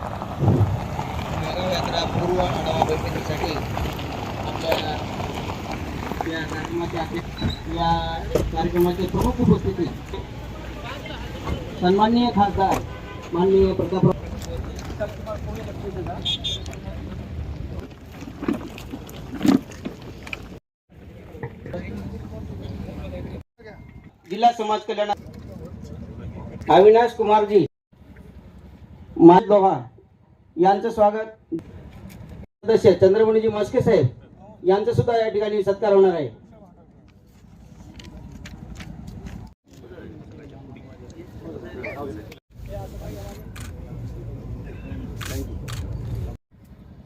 माळेगाव यात्रा पूर्व आढावा बैठकीसाठी आपल्या या कार्यक्रमाचे अध्यक्ष या कार्यक्रमाचे प्रमुख उपस्थिती सन्माननीय खासदार माननीय प्रतापराव जिल्हा समाज कल्याण अविनाश कुमारजी माधोबा यांचं स्वागत. सदस्य चंद्रमणीजी मस्के साहेब यांचं सुद्धा या ठिकाणी सत्कार होणार आहे.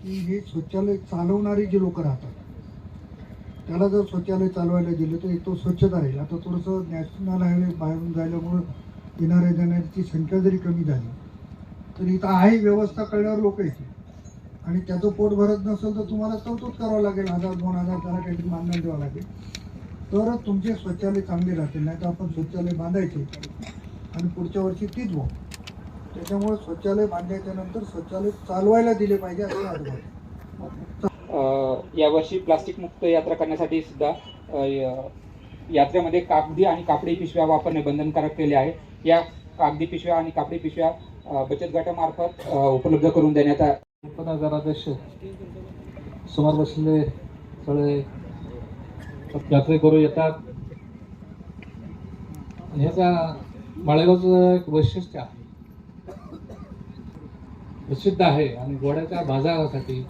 की हे शौचालय चालवणारी जी लोक राहतात त्याला जर शौचालय चालवायला दिलं तर एक तो स्वच्छता राहील. आता थोडंसं नॅशनल हायवे बाहेरून जायल्यामुळं येणाऱ्या जाण्याची संख्या जरी कमी झाली तर इथं आहे व्यवस्था कळल्यावर लोक येतील. आणि त्याचं पोट भरत नसेल तर तुम्हाला चौथच करावं लागेल. हजार दोन हजार त्याला काहीतरी मानधन द्यावं लागेल. तरच तुमचे शौचालय चांगले राहतील नाही तर आपण शौचालय बांधायचे. आणि पुढच्या वर्षी तीच भाऊ त्याच्यामुळे शौचालय बांधायच्या नंतर शौचालय चालवायला दिले पाहिजे असं आठवण यावर्षी प्लास्टिक मुक्त यात्रा करण्यासाठी सुद्धा यात्रेमध्ये कागदी आणि कापडी पिशव्या वापरणे बंधनकारक केले आहे. या कागदी पिशव्या आणि कापडी पिशव्या बचत गटामार्फत उपलब्ध करून देण्यात आ- पण नगराध्यक्ष समोर बसलेले सगळे यात्रेकरू येतात. आणि ह्याचा माळेगावचं एक वैशिष्ट्य आहे. प्रसिद्ध आहे आणि घोड्याच्या बाजारासाठी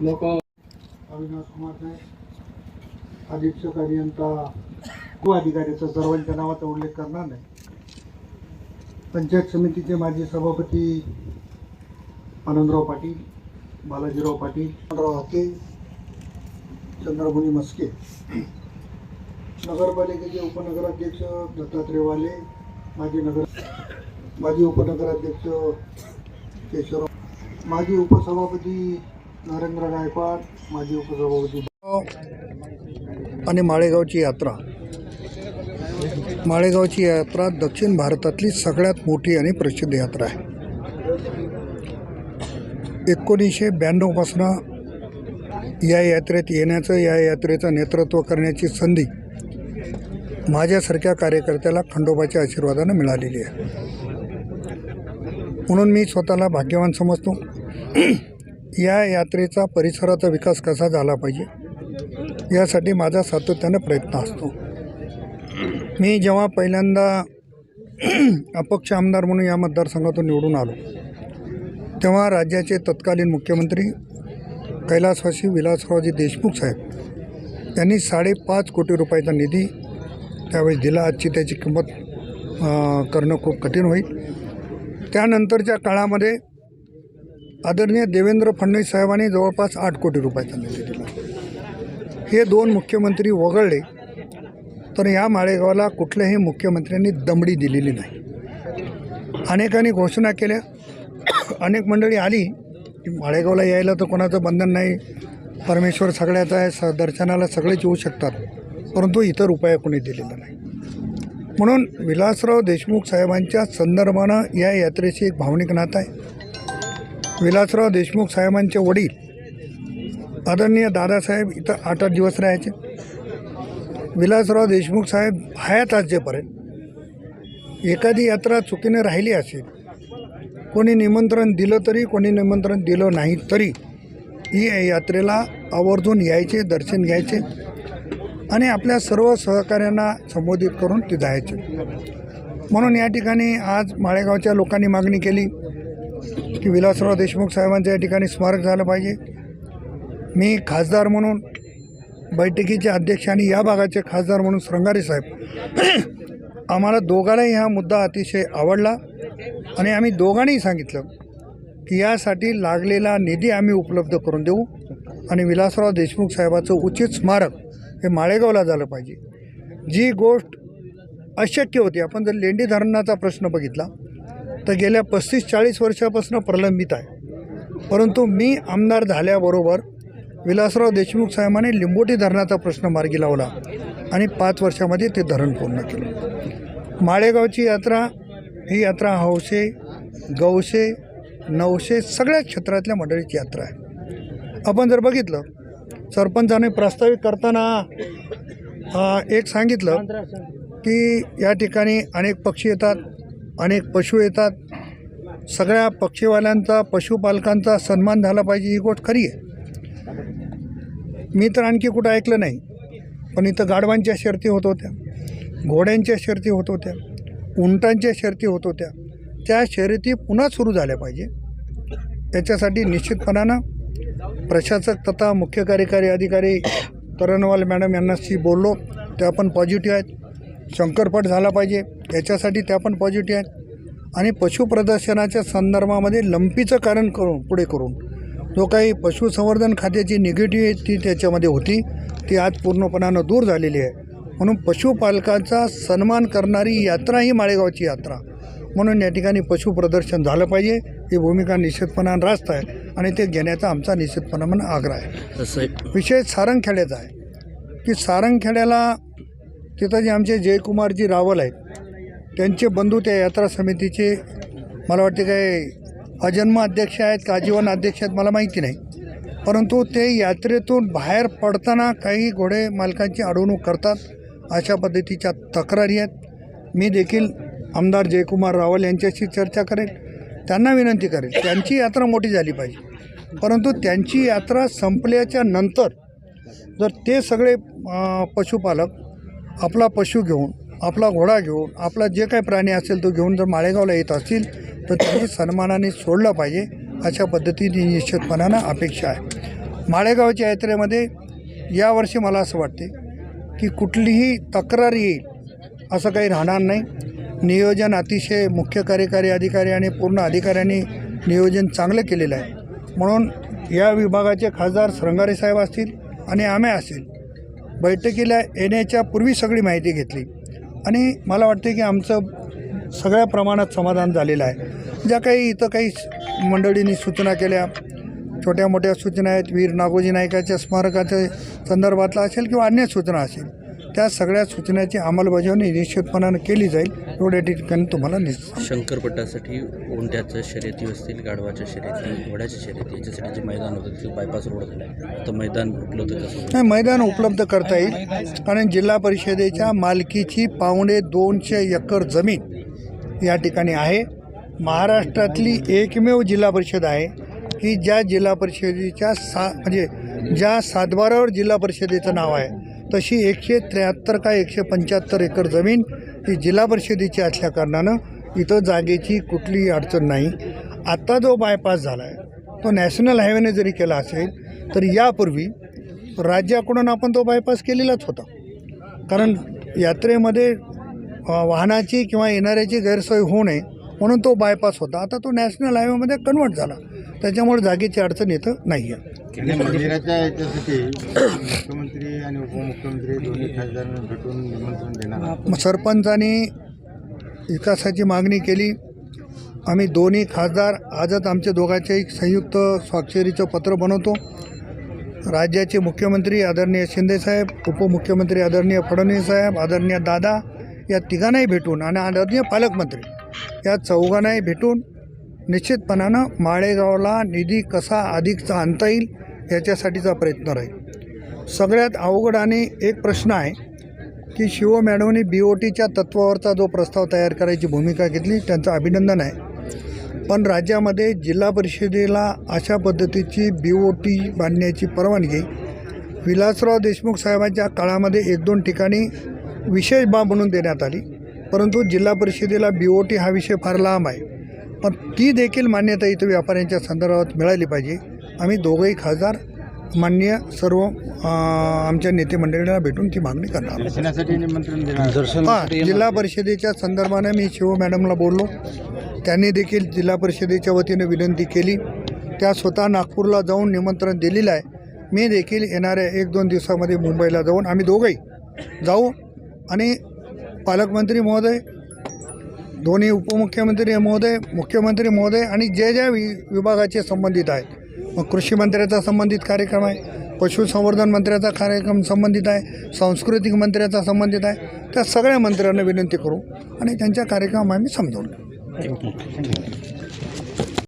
लोक अविनाश कुमार अधीक्षक अभियंता अधिकाऱ्याचा सर्वांच्या नावाचा उल्लेख करणार नाही. पंचायत समितीचे माजी सभापती आनंदराव पाटील बालाजीराव पाटील आनंदराव हाके चंद्रभुनी मस्के. नगरपालिकेचे उपनगराध्यक्ष दत्तात्रय वाले माजी नगर माजी उपनगराध्यक्ष केशवराव माजी उपसभापती नरेंद्र गायकवाड माजी उपसभापती आणि माळेगावची यात्रा. माळेगावची यात्रा दक्षिण भारतातली सगळ्यात मोठी आणि प्रसिद्ध यात्रा आहे. एकोणीसशे ब्याण्णवपासनं या यात्रेत येण्याचं या यात्रेचं नेतृत्व करण्याची संधी माझ्यासारख्या कार्यकर्त्याला खंडोबाच्या आशीर्वादानं मिळालेली आहे. म्हणून मी स्वतःला भाग्यवान समजतो. या यात्रेचा परिसराचा विकास कसा झाला पाहिजे यासाठी माझा सातत्यानं प्रयत्न असतो. मी जेव्हा पहिल्यांदा अपक्ष आमदार म्हणून या मतदारसंघातून निवडून आलो तेव्हा राज्याचे तत्कालीन मुख्यमंत्री कैलासवासी विलासरावजी देशमुख साहेब यांनी साडेपाच कोटी रुपयाचा निधी त्यावेळेस दिला. आजची त्याची किंमत करणं खूप कठीण होईल. त्यानंतरच्या काळामध्ये आदरणीय देवेंद्र फडणवीस साहेबांनी जवळपास आठ कोटी रुपयाचा निधी दिला. हे दोन मुख्यमंत्री वगळले. तर या माळेगावला कुठल्याही मुख्यमंत्र्यांनी दमडी दिलेली नाही. अनेकांनी घोषणा केल्या. अनेक मंडळी आली. की माळेगावला यायला तर कोणाचं बंधन नाही. परमेश्वर सगळ्याचा आहे. स दर्शनाला सगळेच येऊ शकतात. परंतु इतर उपाय कोणी दिलेला नाही. म्हणून विलासराव देशमुख साहेबांच्या संदर्भानं या यात्रेशी एक भावनिक नातं आहे. विलासराव देशमुख साहेबांचे वडील आदरणीय दादासाहेब इथं आठ आठ दिवस राहायचे. विलासराव देशमुख साहेब हयात आजजेपर्यंत एखादी यात्रा चुकीने राहिली असेल कोणी निमंत्रण दिलं तरी कोणी निमंत्रण दिलं नाही तरी ही यात्रेला आवर्जून यायचे दर्शन घ्यायचे आणि आपल्या सर्व सहकाऱ्यांना संबोधित करून ते जायचे. म्हणून या ठिकाणी आज माळेगावच्या लोकांनी मागणी केली की विलासराव देशमुख साहेबांचं या ठिकाणी स्मारक झालं पाहिजे. मी खासदार म्हणून बैठकीचे अध्यक्ष आणि या भागाचे खासदार म्हणून श्रंगारे साहेब. आम्हाला दोघांनाही हा मुद्दा अतिशय आवडला आणि आम्ही दोघांनीही सांगितलं की यासाठी लागलेला निधी आम्ही उपलब्ध करून देऊ आणि विलासराव देशमुख साहेबाचं उचित स्मारक हे माळेगावला झालं पाहिजे. जी गोष्ट अशक्य होती आपण जर लेंडी धरणाचा प्रश्न बघितला तर गेल्या पस्तीस चाळीस वर्षापासून प्रलंबित आहे. परंतु मी आमदार झाल्याबरोबर विलासराव देशमुख साहेबांनी लिंबोटी धरणाचा प्रश्न मार्गी लावला आणि पाच वर्षामध्ये ते धरण पूर्ण केलं. माळेगावची यात्रा ही यात्रा हौसे गवसे नऊशे सगळ्या क्षेत्रातल्या मंडळीची यात्रा आहे. आपण जर बघितलं सरपंचाने प्रस्तावित करताना एक सांगितलं की या ठिकाणी अनेक पक्षी येतात अनेक पशु येतात. सगळ्या पक्षीवाल्यांचा पशुपालकांचा सन्मान झाला पाहिजे ही गोष्ट खरी आहे. मी तर आणखी कुठं ऐकलं नाही. पण इथं गाढवांच्या शर्ती होत होत्या घोड्यांच्या शर्ती होत होत्या उंटांच्या शर्ती होत होत्या. त्या शर्यती पुन्हा सुरू झाल्या पाहिजे. त्याच्यासाठी निश्चितपणानं प्रशासक तथा मुख्य कार्यकारी अधिकारी तरणवाल मॅडम यांनाशी बोललो त्या पण पॉझिटिव्ह आहेत. शंकरपट झाला पाहिजे याच्यासाठी त्या पण पॉझिटिव्ह आहेत. आणि पशुप्रदर्शनाच्या संदर्भामध्ये लंपीचं कारण करून पुढे करून जो काही पशुसंवर्धन खात्याची निगेटिव्हिटी त्याच्यामध्ये होती ती आज पूर्णपणानं दूर झालेली आहे. म्हणून पशुपालकांचा सन्मान करणारी यात्रा ही माळेगावची यात्रा. म्हणून या ठिकाणी पशुप्रदर्शन झालं पाहिजे ही भूमिका निश्चितपणानं रास्त आहे आणि ते घेण्याचा आमचा निश्चितपणानं आग्रह आहे. विषय सारंगखेड्याचा आहे. की सारंगखेड्याला तिथं जे आमचे जयकुमारजी रावल आहेत. त्यांचे बंधू त्या यात्रा समितीचे मला वाटते काय अजन्म अध्यक्ष आहेत का आजीवन अध्यक्ष आहेत मला माहिती नाही. परंतु ते यात्रेतून बाहेर पडताना काही घोडे मालकांची अडवणूक करतात. अशा पद्धतीच्या तक्रारी आहेत. मी देखील आमदार जयकुमार रावल यांच्याशी चर्चा करेल त्यांना विनंती करेल त्यांची यात्रा मोठी झाली पाहिजे. परंतु त्यांची यात्रा संपल्याच्या नंतर जर ते सगळे पशुपालक आपला पशु घेऊन आपला घोडा घेऊन आपला जे काही प्राणी असेल तो घेऊन जर माळेगावला येत असतील तर त्यांनी सन्मानाने सोडलं पाहिजे अशा पद्धतीने निश्चितपणानं अपेक्षा आहे. माळेगावच्या यात्रेमध्ये यावर्षी मला असं वाटते की कुठलीही तक्रार येईल असं काही राहणार नाही. नियोजन अतिशय मुख्य कार्यकारी अधिकारी आणि पूर्ण अधिकाऱ्यांनी नियोजन चांगलं केलेलं आहे. म्हणून या विभागाचे खासदार श्रंगारे साहेब असतील आणि आम्ही असेल बैठकीला येण्याच्या पूर्वी सगळी माहिती घेतली. आणि मला वाटते की आमचं सगळ्या प्रमाणात समाधान झालेलं आहे. ज्या काही इथं काही मंडळींनी सूचना केल्या छोट्या मोठ्या सूचना आहेत वीर नागोजी नायकाच्या स्मारकाच्या संदर्भातला असेल किंवा अन्य सूचना असेल त्या सगळ्या सूचनाची अंमलबजावणी निश्चितपणानं केली जाईल. एवढ्या ठिकाणी तुम्हाला निश्चित शंकरपटासाठी उंट्याच्या शर्यती असतील गाढवाच्या शर्यती घोड्याच्या शर्यती याच्यासाठी जे मैदान होतं तिथे बायपास रोड झाला. आहे तर मैदान उपलब्ध कसं? नाही मैदान उपलब्ध करता येईल. कारण जिल्हा परिषदेच्या मालकीची पावणे दोनशे एकर जमीन या ठिकाणी आहे. महाराष्ट्रातली एकमेव जिल्हा परिषद आहे. की ज्या जिल्हा परिषदेच्या सा म्हणजे ज्या सातबारावर जिल्हा परिषदेचं नाव आहे तशी एकशे त्र्याहत्तर का एकशे पंच्याहत्तर एकर जमीन ती जिल्हा परिषदेची असल्याकारणानं इथं जागेची कुठलीही अडचण नाही. आत्ता जो बायपास झाला आहे तो नॅशनल हायवेने जरी केला असेल तर यापूर्वी राज्याकडून आपण तो बायपास केलेलाच होता. कारण यात्रेमध्ये वाहनाची किंवा येणाऱ्याची गैरसोय होऊ नये म्हणून तो बायपास होता. आता तो नॅशनल हायवेमध्ये कन्वर्ट झाला. त्याच्यामुळे जागेची अडचण येतं नाही आहे आणि मंदिराच्या याच्यासाठी मुख्यमंत्री आणि उपमुख्यमंत्री दोन्ही खासदारांना भेटून निमंत्रण देणार. मग सरपंचांनी विकासाची मागणी केली. आम्ही दोन्ही खासदार आजच आमच्या दोघांचे एक संयुक्त स्वाक्षरीचं पत्र बनवतो. राज्याचे मुख्यमंत्री आदरणीय शिंदेसाहेब उपमुख्यमंत्री आदरणीय फडणवीस साहेब आदरणीय दादा या तिघांनाही भेटून आणि आदरणीय पालकमंत्री या चौघांनाही भेटून निश्चितपणानं माळेगावला निधी कसा अधिकचा आणता येईल याच्यासाठीचा प्रयत्न राहील. सगळ्यात अवघड आणि एक प्रश्न आहे की शिव मॅडमनी बी ओ टीच्या तत्वावरचा जो प्रस्ताव तयार करायची भूमिका घेतली त्यांचं अभिनंदन आहे. पण राज्यामध्ये जिल्हा परिषदेला अशा पद्धतीची बी ओ टी बांधण्याची परवानगी विलासराव देशमुख साहेबांच्या काळामध्ये एक दोन ठिकाणी विशेष बाब म्हणून देण्यात आली. परंतु जिल्हा परिषदेला बी ओ टी हा विषय फार लांब आहे. पण ती देखील मान्यता इथं व्यापाऱ्यांच्या संदर्भात मिळाली पाहिजे. आम्ही दोघंही खासदार माननीय सर्व आमच्या नेते मंडळीला भेटून ती मागणी करणार दर्शनासाठी निमंत्रण देणार हां जिल्हा परिषदेच्या संदर्भाने मी शिव मॅडमला बोललो. त्यांनी देखील जिल्हा परिषदेच्या वतीने विनंती केली. त्या स्वतः नागपूरला जाऊन निमंत्रण दिलेलं आहे. मी देखील येणाऱ्या एक दोन दिवसामध्ये मुंबईला जाऊन आम्ही दोघंही जाऊ. आणि पालकमंत्री महोदय दोन्ही उपमुख्यमंत्री महोदय मुख्यमंत्री महोदय आणि जे ज्या वि विभागाचे संबंधित आहेत मग कृषी मंत्र्याचा संबंधित कार्यक्रम आहे पशुसंवर्धन मंत्र्याचा कार्यक्रम संबंधित आहे सांस्कृतिक मंत्र्याचा संबंधित आहे. त्या सगळ्या मंत्र्यांना विनंती करू आणि त्यांच्या कार्यक्रम आम्ही समजावून घेऊ